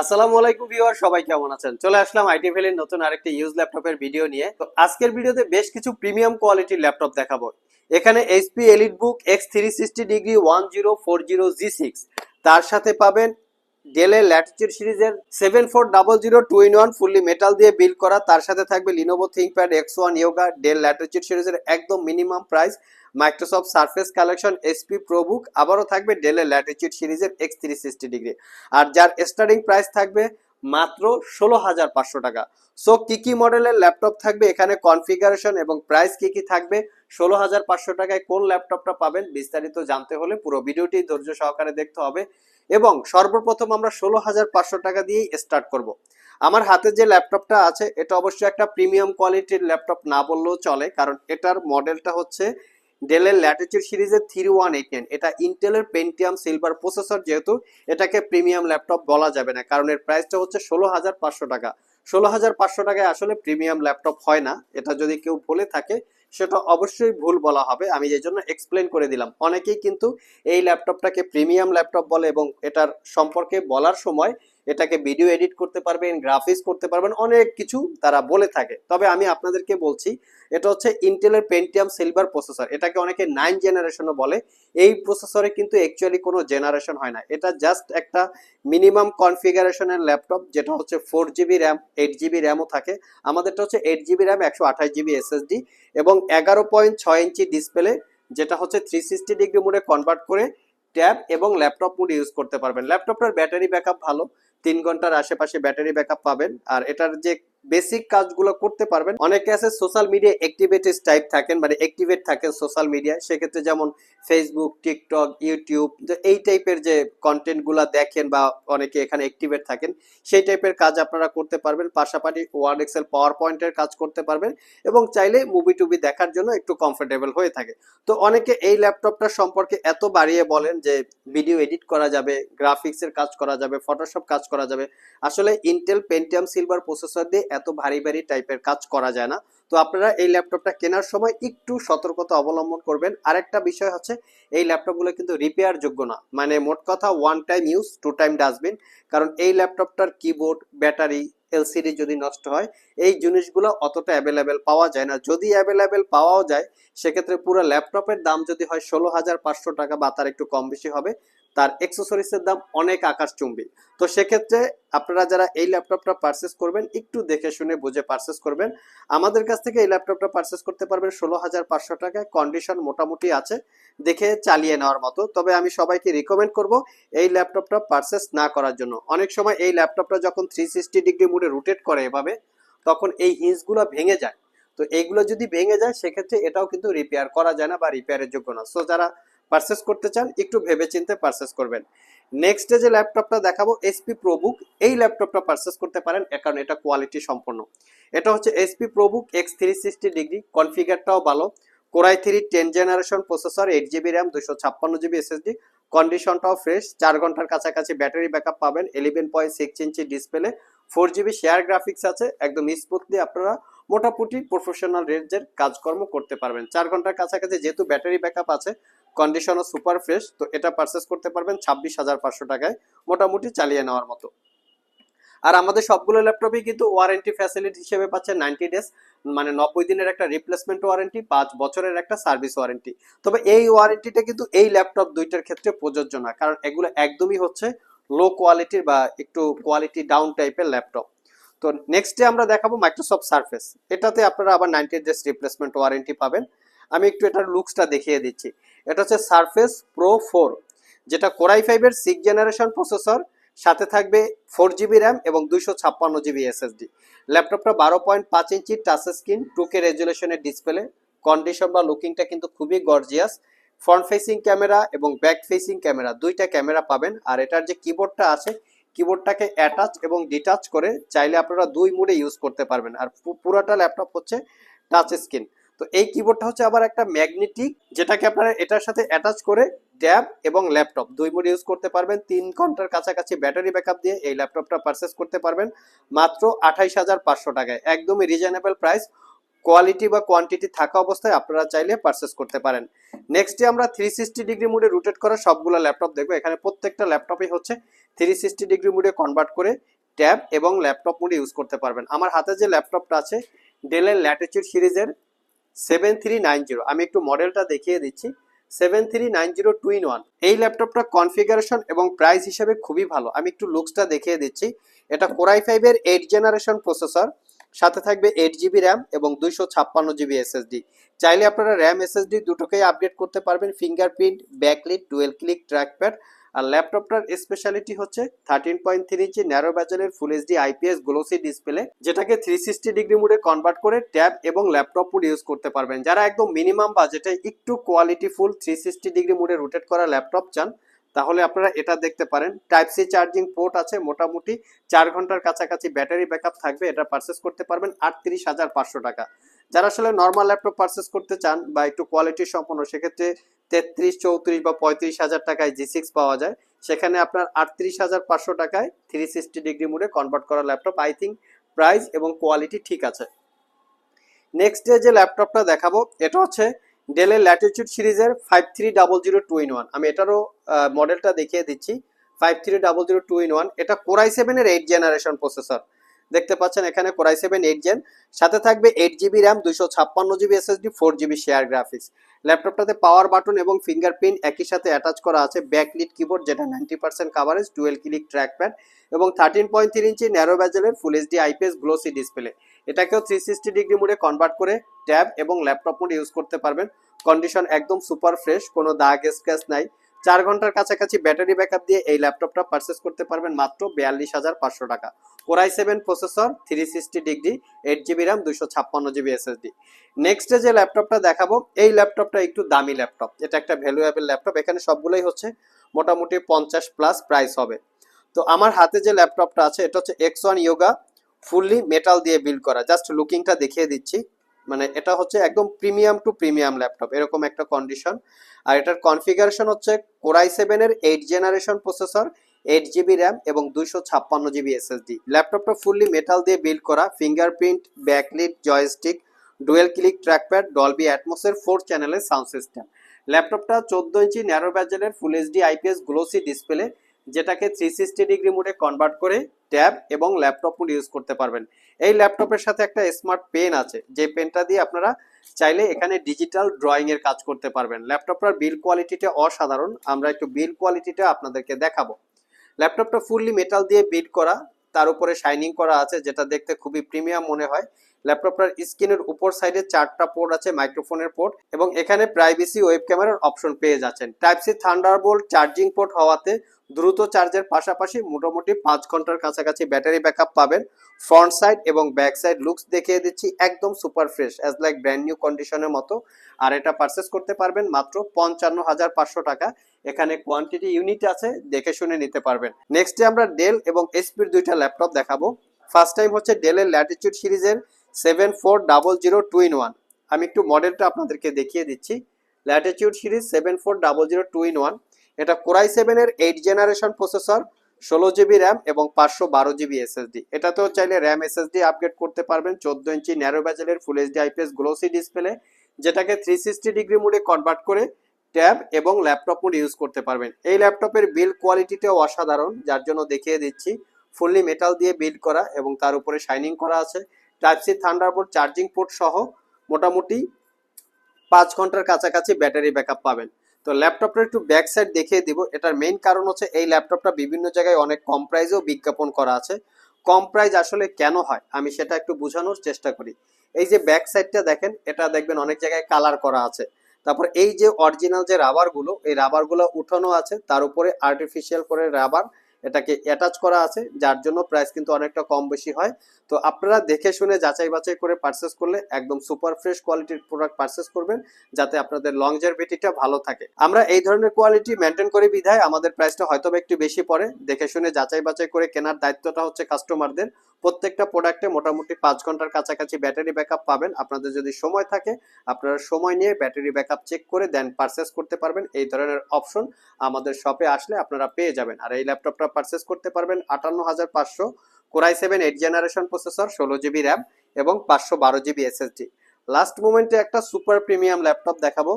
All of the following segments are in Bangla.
আসসালামু আলাইকুম ভিউয়ার, সবাই কেমন আছেন? চলে আসলাম আইটি ভ্যালির নতুন আরেকটি ইউজ ল্যাপটপের ভিডিও নিয়ে। তো আজকের ভিডিওতে বেশ কিছু প্রিমিয়াম কোয়ালিটির ল্যাপটপ দেখাবো। এখানে HP EliteBook X three sixty degree one zero four zero G six তার সাথে পাবেন ডেলের ল্যাটিচিউড সিরিজের seven four double zero two in one fully metal দিয়ে বিল করা। তার সাথে থাকবে Lenovo ThinkPad X one Yoga Dell Latitude সিরিজের একদম minimum price Microsoft Surface collection HP ProBook আবারও থাকবে ডেলের ল্যাটিচিউড সিরিজের এক্স থ্রি সিক্সটি ডিগ্রি আর যার স্টার্টিং প্রাইস থাকবে মাত্র ষোলো হাজার পাঁচশো টাকা। সো কি কি মডেলের ল্যাপটপ থাকবে? এখানে কনফিগারেশন এবং প্রাইস কি কি থাকবে? ষোলো হাজার পাঁচশো টাকায় কোন ল্যাপটপটা পাবেন? বিস্তারিত জানতে হলে পুরো ভিডিওটি ধৈর্য সহকারে দেখতে হবে। এবং সর্বপ্রথম আমরা ষোলো হাজার পাঁচশো টাকা দিয়েই স্টার্ট করব। আমার হাতে যে ল্যাপটপটা আছে, এটা অবশ্যই একটা প্রিমিয়াম কোয়ালিটির ল্যাপটপ না বললেও চলে, কারণ এটার মডেলটা হচ্ছে ডেলের ল্যাটিচিউড সিরিজের থ্রি ওয়ান এইট এটা ইন্টেলের পেন্টিয়াম সিলভার প্রসেসর যেহেতু, এটাকে প্রিমিয়াম ল্যাপটপ বলা যাবে না, কারণ এর প্রাইসটা হচ্ছে ষোলো হাজার পাঁচশো টাকা। ষোলো হাজার পাঁচশো টাকায় আসলে প্রিমিয়াম ল্যাপটপ হয় না, এটা যদি কেউ বলে থাকে, সেটা অবশ্যই ভুল বলা হবে, আমি এই জন্য এক্সপ্লেন করে দিলাম। অনেকেই কিন্তু এই ল্যাপটপটাকে প্রিমিয়াম ল্যাপটপ বলে এবং এটার সম্পর্কে বলার সময় এটাকে ভিডিও এডিট করতে পারবেন গ্রাফিক্স করতে পারবেন, অনেক কিছু তারা বলে থাকে। তবে আমি আপনাদেরকে বলছি, এটা হচ্ছে ইন্টেলের পেন্টিয়াম সিলভার প্রসেসর এটাকে অনেকে নাইন জেনারেশনও বলে। এই প্রসেসরে কিন্তু অ্যাকচুয়ালি কোনো জেনারেশন হয় না। এটা জাস্ট একটা মিনিমাম কনফিগারেশনের ল্যাপটপ যেটা হচ্ছে four GB RAM eight GB র্যামও থাকে। আমাদেরটা হচ্ছে এইট জিবি র্যাম একশো আঠাশ জিবি এসএসডি এবং এগারো পয়েন্ট ছয় ইঞ্চি ডিসপ্লে যেটা হচ্ছে থ্রি সিক্সটি ডিগ্রি মোডে কনভার্ট করে ট্যাব এবং ল্যাপটপ মোড ইউজ করতে পারবেন। ল্যাপটপটার ব্যাটারি ব্যাকআপ ভালো। তিন ঘণ্টার আশেপাশে ব্যাটারি ব্যাকআপ পাবেন। আর এটার যে বেসিক কাজগুলো করতে পারবেন। অনেকে আছে সোশ্যাল মিডিয়া অ্যাক্টিভিটিস টাইপ থাকেন মানে অ্যাক্টিভেট থাকেন সোশ্যাল মিডিয়ায়। সেক্ষেত্রে যেমন ফেসবুক টিকটক ইউটিউব এই টাইপের যে কন্টেন্টগুলো দেখেন বা অনেকে এখানে অ্যাক্টিভেট থাকেন, সেই টাইপের কাজ আপনারা করতে পারবেন। পাশাপাশি ওয়ার্ড এক্সেল পাওয়ার পয়েন্টের কাজ করতে পারবেন এবং চাইলে মুভি টুবি দেখার জন্য একটু কমফোর্টেবল হয়ে থাকে। তো অনেকে এই ল্যাপটপটা সম্পর্কে এত বাড়িয়ে বলেন যে ভিডিও এডিট করা যাবে গ্রাফিক্সের কাজ করা যাবে ফটোশপ কাজ করা যাবে। আসলে ইন্টেল পেন্টিয়াম সিলভার প্রসেসর দিয়ে এত ভারী ভারী টাইপের কাজ করা যায় না। তো আপনারা এই ল্যাপটপটা কেনার সময় একটু সতর্কতা অবলম্বন করবেন। আরেকটা বিষয় হচ্ছে, এই ল্যাপটপগুলো কিন্তু রিপেয়ার যোগ্য না। মানে মোট কথা one time use two time dustbin কারণ এই ল্যাপটপটার কিবোর্ড ব্যাটারি এলসিডি যদি নষ্ট হয়, এই জিনিসগুলো অতটা অ্যাভেলেবেল পাওয়া যায় না। যদি অ্যাভেলেবেল পাওয়াও যায়, সেক্ষেত্রে পুরো ল্যাপটপের দাম যদি হয় ষোলো হাজার পাঁচশো টাকা বা তার একটু কম বেশি হবে। তার এক্সেসরিজের দাম অনেক আকাশ আকাশচুম্বী তো সেক্ষেত্রে আপনারা যারা এই ল্যাপটপটা পারচেস করবেন, একটু দেখে শুনে বুঝে পারচেস করবেন। আমাদের কাছ থেকে এই ল্যাপটপটা পারচেস করতে পারবেন ষোলো হাজার পাঁচশো টাকায়। কন্ডিশন মোটামুটি আছে, দেখে চালিয়ে নেওয়ার মতো। তবে আমি সবাইকে রিকমেন্ড করব এই ল্যাপটপটা পারচেস না করার জন্য। অনেক সময় এই ল্যাপটপটা যখন থ্রি সিক্সটি ডিগ্রি মুডে রোটেট করে এভাবে, তখন এই হিঞ্জগুলো ভেঙে যায়। তো এইগুলো যদি ভেঙে যায়, সেক্ষেত্রে এটাও কিন্তু রিপেয়ার করা যায় না বা রিপেয়ারের যোগ্য না। সো যারা পারচেস করতে চান, একটু ভেবে চিন্তে পারচেস করবেন। নেক্সট যে ল্যাপটপটা দেখাবো এসপি প্রোবুক এই ল্যাপটপটা পারচেস করতে পারেন কারণ এটা কোয়ালিটি সম্পন্ন। এটা হচ্ছে HP ProBook X three sixty degree কনফিগারটাও ভালো। Core i three ten generation processor eight GB RAM দুশো ছাপ্পান্ন জিবি এসএসডি কন্ডিশনটাও ফ্রেশ চার ঘণ্টার কাছাকাছি ব্যাটারি ব্যাকআপ পাবেন eleven point six inch display four GB share graphics আছে, একদম স্মুথলি আপনারা মোটামুটি প্রফেশনাল রেঞ্জের কাজকর্ম করতে পারবেন। চার ঘণ্টার কাছাকাছি যেহেতু ব্যাটারি ব্যাকআপ আছে কন্ডিশনও সুপার ফ্রেশ তো এটা পারচেস করতে পারবেন ছাব্বিশ হাজার পাঁচশো টাকায়, মোটামুটি চালিয়ে নেওয়ার মতো। আর আমাদের সবগুলো ল্যাপটপই কিন্তু ওয়ারেন্টি ফ্যাসিলিটি হিসেবে পাচ্ছে নাইনটি ডেজ মানে নব্বই দিনের একটা রিপ্লেসমেন্ট ওয়ারেন্টি পাঁচ বছরের একটা সার্ভিস ওয়ারেন্টি তবে এই ওয়ারেন্টিটা কিন্তু এই ল্যাপটপ দুইটার ক্ষেত্রে প্রযোজ্য না, কারণ এগুলো একদমই হচ্ছে লো কোয়ালিটির বা একটু কোয়ালিটি ডাউন টাইপের ল্যাপটপ। তো নেক্সটে আমরা দেখাবো মাইক্রোসফট সার্ফেস এটাতে আপনারা আবার নাইনটি ডেজ রিপ্লেসমেন্ট ওয়ারেন্টি পাবেন। আমি একটু এটার লুকসটা দেখিয়ে দিচ্ছি। এটা হচ্ছে সারফেস প্রো ফোর যেটা কোরাই ফাইভের সিক্স জেনারেশন প্রসেসর সাথে থাকবে ফোর জিবি র্যাম এবং দুইশো ছাপ্পান্ন জিবি এসএসডি ল্যাপটপটা বারো পয়েন্ট পাঁচ ইঞ্চি টাচ স্ক্রিন টুকে রেজুলেশনের ডিসপ্লে কন্ডিশন বা লুকিংটা কিন্তু খুবই গর্জিয়াস ফ্রন্ট ফেসিং ক্যামেরা এবং ব্যাক ফেসিং ক্যামেরা দুইটা ক্যামেরা পাবেন। আর এটার যে কিবোর্ডটা আছে কিবোর্ডটাকে অ্যাটাচ এবং ডিটাচ করে, চাইলে আপনারা দুই মুডে ইউজ করতে পারবেন। আর পুরোটা ল্যাপটপ হচ্ছে টাচ স্ক্রিন তো এই কিবোর্ডটা হচ্ছে আবার একটা ম্যাগনেটিক যেটাকে আপনারা এটার সাথে অ্যাটাচ করে ট্যাব এবং ল্যাপটপ দুই মোড ইউজ করতে পারবেন। তিন ঘণ্টার কাছাকাছি ব্যাটারি ব্যাকআপ দিয়ে এই ল্যাপটপটা পারচেস করতে পারবেন। মাত্র আঠাইশ হাজার পাঁচশো টাকায়। একদমই রিজনেবল প্রাইস কোয়ালিটি বা কোয়ান্টিটি থাকা অবস্থায় আপনারা চাইলে পারচেস করতে পারেন। নেক্সটে আমরা থ্রি সিক্সটি ডিগ্রি মুডে রোটেট করা সবগুলো ল্যাপটপ দেখব। এখানে প্রত্যেকটা ল্যাপটপই হচ্ছে থ্রি সিক্সটি ডিগ্রি মুডে কনভার্ট করে ট্যাব এবং ল্যাপটপ মুডে ইউজ করতে পারবেন। আমার হাতে যে ল্যাপটপটা আছে ডেলের ল্যাটিচিউড সিরিজের সেভেন থ্রি নাইন জিরো আমি একটু মডেলটা দেখিয়ে দিচ্ছি। Seven three nine zero two in one এই ল্যাপটপটা কনফিগারেশন এবং প্রাইস হিসেবে খুবই ভালো। আমি একটু লুকসটা দেখিয়ে দিচ্ছি। এটা কোরাই ফাইভের এইট জেনারেশন প্রসেসর সাথে থাকবে এইট জিবি র্যাম এবং দুইশো ছাপ্পান্ন জিবি এসএসডি চাইলে আপনারা র্যাম এসএসডি দুটোকেই আপডেট করতে পারবেন। Fingerprint backlit dual click trackpad আর ল্যাপটপটার স্পেশালিটি হচ্ছে thirteen point three inch narrow ব্যাজেলের full HD IPS glossy display যেটাকে থ্রি সিক্সটি ডিগ্রি মুডে কনভার্ট করে ট্যাব এবং ল্যাপটপ মুড ইউজ করতে পারবেন। যারা একদম মিনিমাম বাজেটে একটু quality full three sixty degree মুডে রোটেট করা ল্যাপটপ চান, তাহলে আপনারা এটা দেখতে পারেন। টাইপ সি চার্জিং পোর্ট আছে মোটামুটি, চার ঘণ্টার কাছাকাছি ব্যাটারি ব্যাকআপ থাকবে, এটা পারচেস করতে পারবেন আটত্রিশ হাজার পাঁচশো টাকা। যারা আসলে নর্মাল ল্যাপটপ পারচেস করতে চান বা একটু কোয়ালিটি সম্পন্ন, সেক্ষেত্রে তেত্রিশ, চৌত্রিশ বা পঁয়ত্রিশ হাজার টাকায় জি সিক্স পাওয়া যায়। সেখানে আপনার আটত্রিশ হাজার পাঁচশো টাকায় থ্রি সিক্সটি ডিগ্রি মোডে কনভার্ট করা ল্যাপটপ আই থিঙ্ক প্রাইস এবং কোয়ালিটি ঠিক আছে। নেক্সট ডে যে ল্যাপটপটা দেখাবো, এটা হচ্ছে ডেলের ল্যাটিচিউড সিরিজের five three double zero two in one আমি এটারও মডেলটা দেখিয়ে দিচ্ছি। Five three double zero two in one এটা কোরাই সেভেনের এইট জেনারেশন প্রসেসর দেখতে পাচ্ছেন এখানে কোরাই সেভেন এইট জেন সাথে থাকবে এইট জিবি র্যাম দুশো ছাপ্পান্ন GB SSD four GB share graphics ল্যাপটপটাতে power button এবং ফিঙ্গারপ্রিন্ট একই সাথে অ্যাটাচ করা আছে ব্যাকলিট কিবোর্ড যেটা ninety percent coverage dual click trackpad এবং thirteen point three inch narrow ব্যাজেলের full HD IPS glossy display এটাকেও থ্রি সিক্সটি ডিগ্রি মোডে কনভার্ট করে ট্যাব এবং ল্যাপটপ মোডে ইউজ করতে পারবেন। কন্ডিশন একদম সুপার ফ্রেশ কোনো দাগ স্ক্র্যাচ নাই। চার ঘণ্টার কাছাকাছি ব্যাটারি ব্যাকআপ দিয়ে এই ল্যাপটপটা পারচেস করতে পারবেন মাত্র বিয়াল্লিশ হাজার পাঁচশো টাকা। Core i seven processor three sixty degree eight GB RAM দুশো ছাপ্পান্ন জিবি এসএসডি নেক্সট যে ল্যাপটপটা দেখাবো, এই ল্যাপটপটা একটু দামি ল্যাপটপ। এটা একটা ভ্যালুয়েবল ল্যাপটপ। এখানে সবগুলোই হচ্ছে মোটামুটি পঞ্চাশ প্লাস প্রাইস হবে। তো আমার হাতে যে ল্যাপটপটা আছে, এটা হচ্ছে X one Yoga fully metal দিয়ে বিল্ড করা। জাস্ট লুকিংটা দেখিয়ে দিচ্ছি। মানে এটা হচ্ছে একদম প্রিমিয়াম টু প্রিমিয়াম ল্যাপটপ এরকম একটা কন্ডিশন আর এটার কনফিগারেশন হচ্ছে কোরাই সেভেনের eight generation processor eight GB RAM এবং দুইশো ছাপ্পান্ন জিবি এসএসডি ল্যাপটপটা ফুললি মেটাল দিয়ে বিল্ড করা fingerprint backlit joystick dual click trackpad Dolby অ্যাটমসের four চ্যানেলের সাউন্ড সিস্টেম ল্যাপটপটা চোদ্দ inch narrow ব্যাজেলের full HD IPS glossy display যেটাকে থ্রি সিক্সটি ডিগ্রি মোডে কনভার্ট করে ট্যাব এবং ল্যাপটপ ইউজ করতে পারবেন। এই ল্যাপটপের সাথে একটা স্মার্ট পেন আছে, যে পেনটা দিয়ে আপনারা চাইলে এখানে ডিজিটাল ড্রয়িং এর কাজ করতে পারবেন। ল্যাপটপটার বিল কোয়ালিটিটা অসাধারণ, আমরা একটু বিল কোয়ালিটিটা আপনাদেরকে দেখাবো। ল্যাপটপটা ফুললি মেটাল দিয়ে বিল্ড করা, তার উপরে শাইনিং করা আছে, যেটা দেখতে খুবই প্রিমিয়াম মনে হয়। ল্যাপটপটার স্ক্রিনের উপর সাইডে চারটা পোর্ট আছে মাইক্রোফোনের পোর্ট এবং এখানে প্রাইভেসি ওয়েব ক্যামেরার অপশন পেয়ে যাচ্ছেন। Type C Thunderbolt charging port হওয়াতে দ্রুত চার্জের পাশাপাশি মোটামুটি পাঁচ ঘণ্টার কাছাকাছি ব্যাটারি ব্যাকআপ পাবেন। ফ্রন্ট সাইড এবং ব্যাক সাইড লুকস দেখিয়ে দিচ্ছি, একদম super fresh as like brand new কন্ডিশনের মতো। আর এটা পারচেস করতে পারবেন মাত্র পঞ্চান্ন হাজার পাঁচশো টাকা। এখানে কোয়ান্টিটি ইউনিট আছে, দেখে শুনে নিতে পারবেন। নেক্সটে আমরা ডেল এবং এসপির দুইটা ল্যাপটপ দেখাবো। ফার্স্ট টাইম হচ্ছে ডেলের ল্যাটিচিউড সিরিজের। Seven four double zero two in one আমি একটু মডেলটা আপনাদেরকে দেখিয়ে দিচ্ছি। Latitude series seven four double zero two in one এটা কোরাই সেভেনের এইট জেনারেশন প্রসেসর ষোলো জিবি র্যাম এবং পাঁচশো বারো জিবি এসএসডি এটাতেও চাইলে র্যাম এসএসডি আপগ্রেড করতে পারবেন, চোদ্দ inch narrow ব্যাজেলের full HD IPS glossy display যেটাকে থ্রি সিক্সটি ডিগ্রি মোডে কনভার্ট করে ট্যাব এবং ল্যাপটপ মোড ইউজ করতে পারবেন। এই ল্যাপটপের বিল কোয়ালিটিটাও অসাধারণ, যার জন্য দেখিয়ে দিচ্ছি। ফুললি মেটাল দিয়ে বিল্ড করা এবং তার উপরে শাইনিং করা আছে। Type C Thunderbolt charging port সহ মোটামুটি পাঁচ ঘণ্টার কাছাকাছি ব্যাটারি ব্যাকআপ পাবেন। তো ল্যাপটপটা একটু ব্যাক সাইড দেখিয়ে দিব। এটার মেইন কারণ হচ্ছে এই ল্যাপটপটা বিভিন্ন জায়গায় অনেক কম প্রাইজেও বিজ্ঞাপন করা আছে। কম প্রাইস আসলে কেন হয়? আমি সেটা একটু বোঝানোর চেষ্টা করি। এই যে ব্যাক সাইডটা দেখেন, এটা দেখবেন অনেক জায়গায় কালার করা আছে। তারপর এই যে অরিজিনাল যে রাবারগুলো এই রাবারগুলো উঠানো আছে, তার উপরে আর্টিফিশিয়াল করে রাবার এটাকে অ্যাটাচ করা আছে, যার জন্য প্রাইস কিন্তু অনেকটা কম বেশি হয়। তো আপনারা দেখে শুনে যাচাই বাছাই করে পারচেস করলে একদম সুপার ফ্রেশ কোয়ালিটির প্রোডাক্ট পারচেস করবেন, যাতে আপনাদের লং লংজারভিটিটা ভালো থাকে। আমরা এই ধরনের কোয়ালিটি মেনটেন করে বিধায় আমাদের প্রাইসটা হয়তো একটু বেশি পড়ে। দেখে শুনে যাচাই বাছাই করে কেনার দায়িত্বটা হচ্ছে কাস্টমারদের প্রত্যেকটা প্রোডাক্টে মোটামুটি পাঁচ ঘণ্টার কাছাকাছি ব্যাটারি ব্যাকআপ পাবেন। আপনাদের যদি সময় থাকে, আপনারা সময় নিয়ে ব্যাটারি ব্যাকআপ চেক করে দেন পারচেস করতে পারবেন। এই ধরনের অপশন আমাদের শপে আসলে আপনারা পেয়ে যাবেন। আর এই ল্যাপটপটা পারচেস করতে পারবেন আটান্ন হাজার পাঁচশো core i seven eight generation processor ষোলো জিবি র্যাম এবং পাঁচশো বারো জিবি এসএসডি লাস্ট মোমেন্টে একটা সুপার প্রিমিয়াম ল্যাপটপ দেখাবো।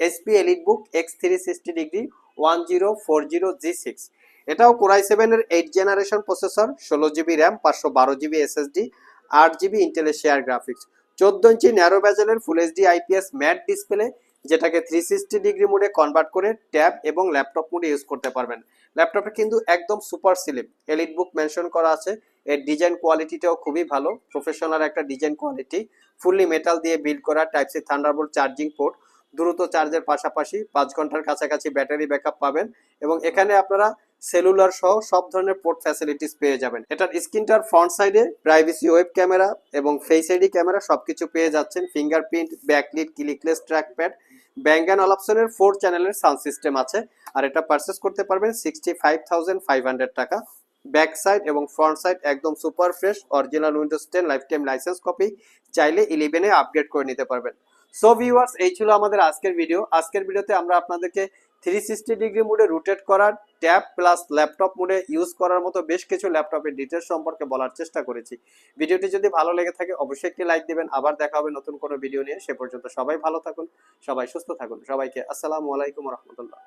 SP Elite Book X three sixty degree one zero four zero G six এটাও কোরাই সেভেনের এইট জেনারেশন প্রসেসর ষোলো জিবি র্যাম পাঁচশো বারো জিবি এসএসডি আট জিবি ইন্টেলের শেয়ার গ্রাফিক্স চোদ্দ inch narrow ব্যাজেলের full HD IPS matte display যেটাকে থ্রি সিক্সটি ডিগ্রি মোডে কনভার্ট করে ট্যাব এবং ল্যাপটপ মোডে ইউজ করতে পারবেন। ল্যাপটপে কিন্তু একদম super slim Elite Book mention করা আছে। এর ডিজাইন কোয়ালিটিটাও খুবই ভালো। প্রফেশনাল একটা ডিজাইন কোয়ালিটি ফুললি মেটাল দিয়ে বিল্ড করা type C Thunderbolt charging port দ্রুত চার্জের পাশাপাশি পাঁচ ঘণ্টার কাছাকাছি ব্যাটারি ব্যাকআপ পাবেন। এবং এখানে আপনারা সেলুলার সহ সব ধরনের পোর্ট ফ্যাসিলিটিস পেয়ে যাবেন। এটার স্ক্রিনটার ফ্রন্ট সাইডে প্রাইভেসি ওয়েব ক্যামেরা এবং ফেস আইডি ক্যামেরা সবকিছু পেয়ে যাচ্ছেন। Fingerprint backlit clickless trackpad Bang and four চ্যানেলের সাউন্ড সিস্টেম আছে। আর এটা পারচেস করতে পারবেন sixty five thousand five hundred টাকা। ব্যাক সাইড এবং ফ্রন্ট সাইড একদম super fresh original Windows ten life time license copy চাইলে ইলেভেনে আপগ্রেড করে নিতে পারবেন। সো ভিউয়ার্স এই ছিল আমাদের আজকের ভিডিও আজকের ভিডিওতে আমরা আপনাদেরকে থ্রি সিক্সটি ডিগ্রি মোডে রোটেট করার ট্যাব প্লাস ল্যাপটপ মোডে ইউজ করার মতো বেশ কিছু ল্যাপটপের ডিটেলস সম্পর্কে বলার চেষ্টা করেছি। ভিডিওটি যদি ভালো লেগে থাকে, অবশ্যই একটি লাইক দেবেন। আবার দেখা হবে নতুন কোনো ভিডিও নিয়ে। সে পর্যন্ত সবাই ভালো থাকুন, সবাই সুস্থ থাকুন। সবাইকে আসসালামু আলাইকুম রহমতুল্লাহ।